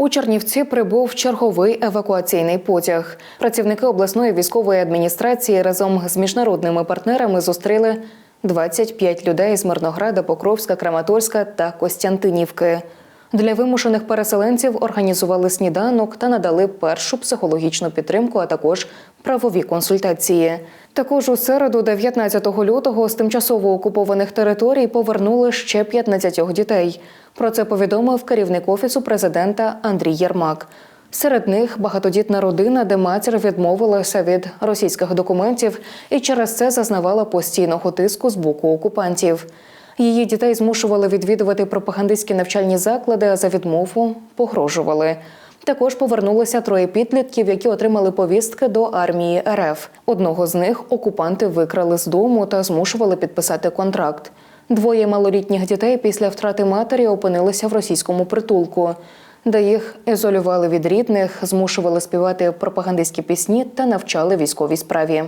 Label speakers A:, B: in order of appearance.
A: У Чернівці прибув черговий евакуаційний потяг. Працівники обласної військової адміністрації разом з міжнародними партнерами зустріли 25 людей з Мирнограда, Покровська, Краматорська та Костянтинівки. Для вимушених переселенців організували сніданок та надали першу психологічну підтримку, а також правові консультації. Також у середу, 19 лютого, з тимчасово окупованих територій повернули ще 15 дітей. Про це повідомив керівник офісу президента Андрій Єрмак. Серед них багатодітна родина, де матір відмовилася від російських документів і через це зазнавала постійного тиску з боку окупантів. Її дітей змушували відвідувати пропагандистські навчальні заклади, а за відмову погрожували. Також повернулося троє підлітків, які отримали повістки до армії РФ. Одного з них окупанти викрали з дому та змушували підписати контракт. Двоє малолітніх дітей після втрати матері опинилися в російському притулку, де їх ізолювали від рідних, змушували співати пропагандистські пісні та навчали військовій справі.